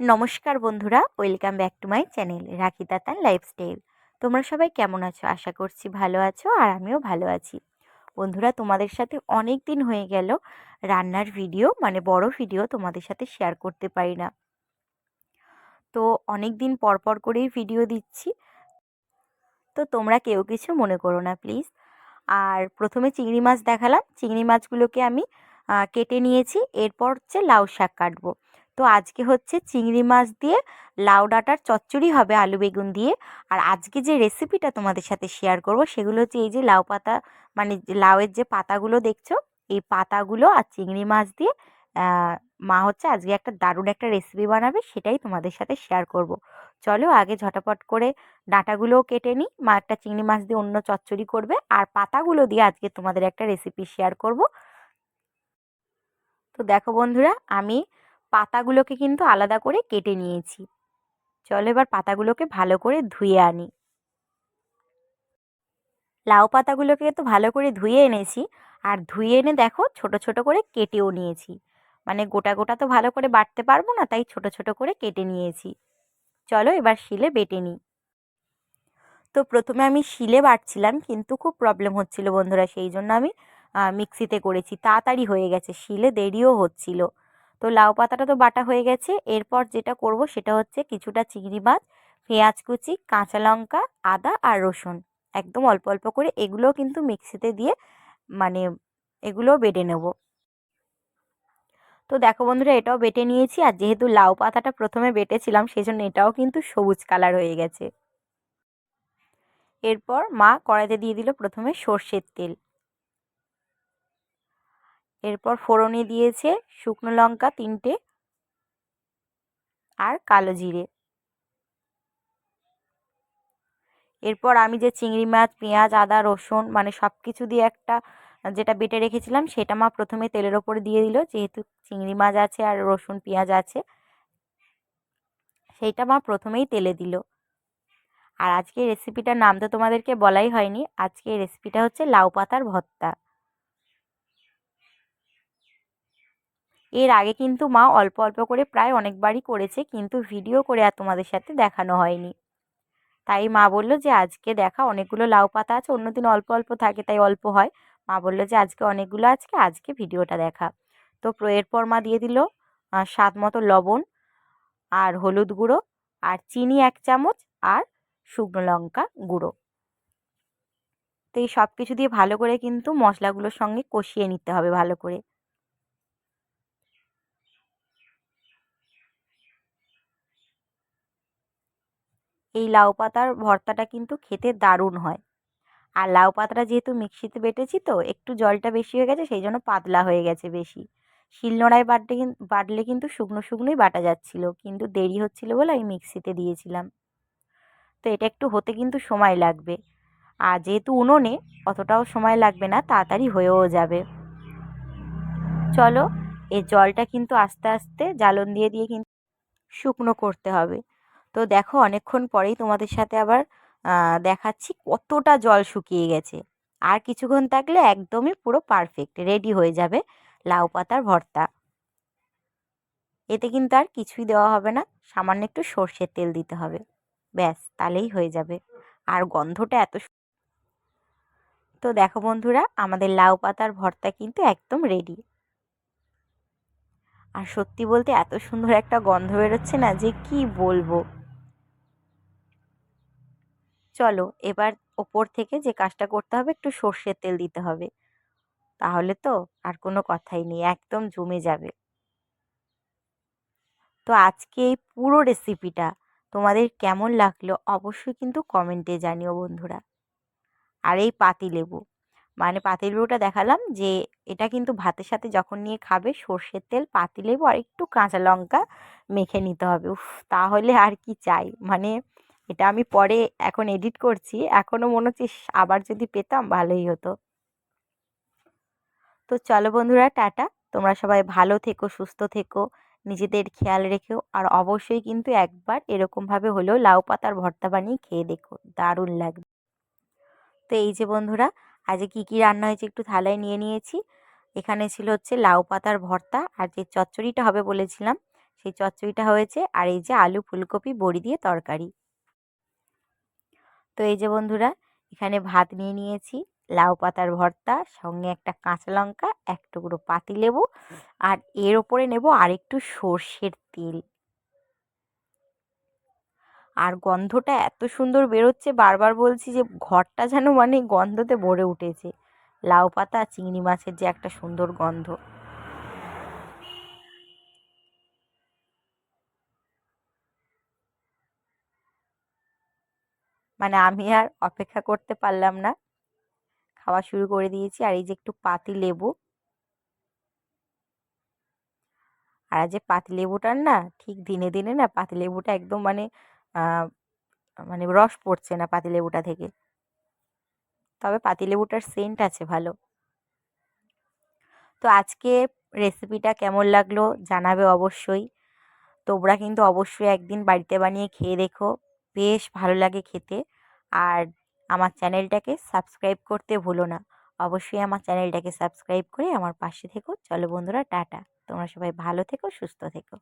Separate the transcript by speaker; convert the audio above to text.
Speaker 1: নমস্কার বন্ধুরা, welcome back to my channel Rakhi Tatan lifestyle. তোমরা সবাই কেমন আছো? আশা করছি ভালো আছো আর আমিও ভালো আছি। বন্ধুরা, তোমাদের সাথে অনেক দিন হয়ে গেল রান্নার ভিডিও মানে বড় ভিডিও তোমাদের সাথে শেয়ার করতে পারি না। তো অনেক দিন পর পর করেই ভিডিও দিচ্ছি। তো তোমরা কেউ কিছু মনে করো না প্লিজ আর প্রথমে চিংড়ি মাছ দেখালাম। চিংড়ি মাছগুলোকে আমি কেটে নিয়েছি। এরপর হচ্ছে লাউ শাক কাটবো। তো আজকে হচ্ছে চিংড়ি মাছ দিয়ে লাউ ডাঁটার চচ্চড়ি হবে আলু বেগুন দিয়ে আর আজকে যে রেসিপিটা তোমাদের সাথে শেয়ার করব সেগুলো হচ্ছে এই যে লাউ পাতা মানে লাউয়ের যে পাতাগুলো দেখছ, এই পাতাগুলো আর চিংড়ি মাছ দিয়ে মা হচ্ছে আজকে একটা দারুণ একটা রেসিপি বানাবে সেটাই তোমাদের সাথে শেয়ার করব। চলো আগে ঝটাপট করে ডাঁটাগুলোও কেটে নিই, মা একটা চিংড়ি মাছ দিয়ে অন্য চচ্চড়ি করবে আর পাতাগুলো দিয়ে আজকে তোমাদের একটা রেসিপি শেয়ার করব তো দেখো বন্ধুরা, আমি পাতাগুলোকে কিন্তু আলাদা করে কেটে নিয়েছি। চলো এবার পাতাগুলোকে ভালো করে ধুয়ে আনি। লাউ পাতাগুলোকে তো ভালো করে ধুয়ে এনেছি। আর ধুয়ে এনে দেখো ছোট ছোট করে কেটেও নিয়েছি। মানে গোটা গোটা তো ভালো করে বাটতে পারব না, তাই ছোট ছোট করে কেটে নিয়েছি। চলো এবার শিলে বেটে নিই। তো প্রথমে আমি শিলে বাটছিলাম, কিন্তু খুব প্রবলেম হচ্ছিল বন্ধুরা, সেই জন্য আমি মিক্সিতে করেছি। তাড়াতাড়ি হয়ে গেছে, শিলে দেরিও হচ্ছিল। তো লাউ পাতাটা তো বাটা হয়ে গেছে। এরপর যেটা করব সেটা হচ্ছে কিছুটা চিংড়ি মাছ, পেঁয়াজ কুচি, কাঁচা লঙ্কা, আদা আর রসুন। একদম অল্প অল্প করে এগুলোও কিন্তু মিক্সিতে দিয়ে মানে এগুলোও বেটে নেব। তো দেখো বন্ধুরা, এটাও বেটে নিয়েছি। আর যেহেতু লাউ পাতাটা প্রথমে বেটেছিলাম সেই জন্য এটাও কিন্তু সবুজ কালার হয়ে গেছে। এরপর মা কড়াইতে দিয়ে দিল প্রথমে সর্ষের তেল। এরপর ফোড়নে দিয়েছে শুকনো লঙ্কা তিনটে আর কালো জিরে। এরপর আমি যে চিংড়ি মাছ, পেঁয়াজ, আদা, রসুন মানে সব কিছু দিয়ে একটা যেটা বেটে রেখেছিলাম সেটা মা প্রথমে তেলের ওপরে দিয়ে দিল। যেহেতু চিংড়ি মাছ আছে আর রসুন, পেঁয়াজ আছে, সেইটা মা প্রথমেই তেলে দিল। আর আজকে রেসিপিটার নাম তো তোমাদেরকে বলাই হয়নি। আজকে রেসিপিটা হচ্ছে লাউ পাতার ভর্তা। এর আগে কিন্তু মা অল্প অল্প করে প্রায় অনেকবারই করেছে, কিন্তু ভিডিও করে আর তোমাদের সাথে দেখানো হয়নি। তাই মা বলল যে, আজকে দেখা, অনেকগুলো লাউ পাতা আছে, অন্যদিন অল্প অল্প থাকে, তাই অল্প হয়। মা বলল যে, আজকে অনেকগুলো আজকে আজকে ভিডিওটা দেখা। তো প্রয়ের পর মা দিয়ে দিল স্বাদ মতো লবণ, আর হলুদ গুঁড়ো, আর চিনি এক চামচ, আর শুকনো লঙ্কা গুঁড়ো। তো এই সব কিছু দিয়ে ভালো করে কিন্তু মশলাগুলোর সঙ্গে কষিয়ে নিতে হবে ভালো করে। এই লাউ পাতার ভর্তাটা কিন্তু খেতে দারুণ হয়। আর লাউ পাতাটা যেহেতু মিক্সিতে বেটেছি তো, একটু জলটা বেশি হয়ে গেছে, সেই জন্য পাতলা হয়ে গেছে বেশি। শিলনোড়ায় বাটলে বাটলে কিন্তু শুকনো শুকনোই বাটা যাচ্ছিল, কিন্তু দেরি হচ্ছিল বলে আমি মিক্সিতে দিয়েছিলাম। তো এটা একটু হতে কিন্তু সময় লাগবে। আর যেহেতু উনুনে, অতটাও সময় লাগবে না, তাড়াতাড়ি হয়েও যাবে। চলো এই জলটা কিন্তু আস্তে আস্তে জ্বালন দিয়ে দিয়ে কিন্তু শুকনো করতে হবে। তো দেখো অনেকক্ষণ পরেই তোমাদের সাথে আবার দেখাচ্ছি কতটা জল শুকিয়ে গেছে। আর কিছুক্ষণ থাকলে একদমই পুরো পারফেক্ট রেডি হয়ে যাবে লাউ পাতার ভর্তা। এতে কিন্তু আর কিছুই দেওয়া হবে না, সামান্য একটু সর্ষের তেল দিতে হবে। ব্যাস, তাহলেই হয়ে যাবে। আর গন্ধটা এত তো দেখো বন্ধুরা, আমাদের লাউ পাতার ভর্তা কিন্তু একদম রেডি আর সত্যি বলতে এত সুন্দর একটা গন্ধ বেরোচ্ছে না যে কি বলব। চলো এবার ওপর থেকে যে কাজটা করতে হবে একটু সর্ষের তেল দিতে হবে। তাহলে তো আর কোনো কথাই নেই, একদম জমে যাবে। তো আজকে এই পুরো রেসিপিটা তোমাদের কেমন লাগল অবশ্যই কিন্তু কমেন্টে জানিও বন্ধুরা। আর এই পাতিলেবু মানে পাতিলেবুটা দেখালাম যে এটা কিন্তু ভাতের সাথে যখন নিয়ে খাবে সর্ষের তেল, পাতিলেবু আর একটু কাঁচা লঙ্কা মেখে নিতে হবে। উফ, তাহলে আর কি চাই? মানে এটা আমি পরে এখন এডিট করছি। এখনও মনে হচ্ছে আবার যদি পেতাম ভালোই হতো। তো চলো বন্ধুরা, টাটা। তোমরা সবাই ভালো থেকো, সুস্থ থেকো, নিজেদের খেয়াল রেখেও আর অবশ্যই কিন্তু একবার এরকমভাবে হলেও লাউ পাতার ভর্তা বানিয়ে খেয়ে দেখো। দারুণ লাগবে। তো এই যে বন্ধুরা, আজকে কী কী রান্না হয়েছে একটু থালায় নিয়ে নিয়েছি। এখানে ছিল হচ্ছে লাউ পাতার ভর্তা আর যে চচ্চড়িটা হবে বলেছিলাম, সেই চচ্চড়িটা হয়েছে। আর এই যে আলু ফুলকপি, বড়ি দিয়ে তরকারি। তো এই যে বন্ধুরা, এখানে ভাত নিয়ে নিয়েছি। লাউ পাতার ভর্তা, সঙ্গে একটা কাঁচা লঙ্কা, এক টুকরো পাতিলেবু আর এর ওপরে নেব আর একটু সর্ষের তেল। আর গন্ধটা এত সুন্দর বেরোচ্ছে, বারবার বলছি যে ঘরটা যেন মানে গন্ধতে ভরে উঠেছে। লাউ পাতা, চিংড়ি মাছের যে একটা সুন্দর গন্ধ। মানে আমি আর অপেক্ষা করতে পারলাম না। খাওয়া শুরু করে দিয়েছি। আর এই যে একটু পাতি লেবু। আর যে পাতিলেবুটার না ঠিক দিনে দিনে না পাতিলেবুটা একদম মানে মানে রস পড়ছে না পাতিলেবুটা থেকে। তবে পাতিলেবুটার সেন্ট আছে ভালো। তো আজকে রেসিপিটা কেমন লাগল জানাবে অবশ্যই। তোমরা কিন্তু অবশ্যই একদিন বাড়িতে বানিয়ে খেয়ে দেখো। বেশ ভালো লাগে খেতে। আর আমার চ্যানেলটাকে সাবস্ক্রাইব করতে ভুলো না। অবশ্যই আমার চ্যানেলটাকে সাবস্ক্রাইব করে আমার পাশে থেকো। চলো বন্ধুরা, টাটা। তোমরা সবাই ভালো থেকো, সুস্থ থেকো।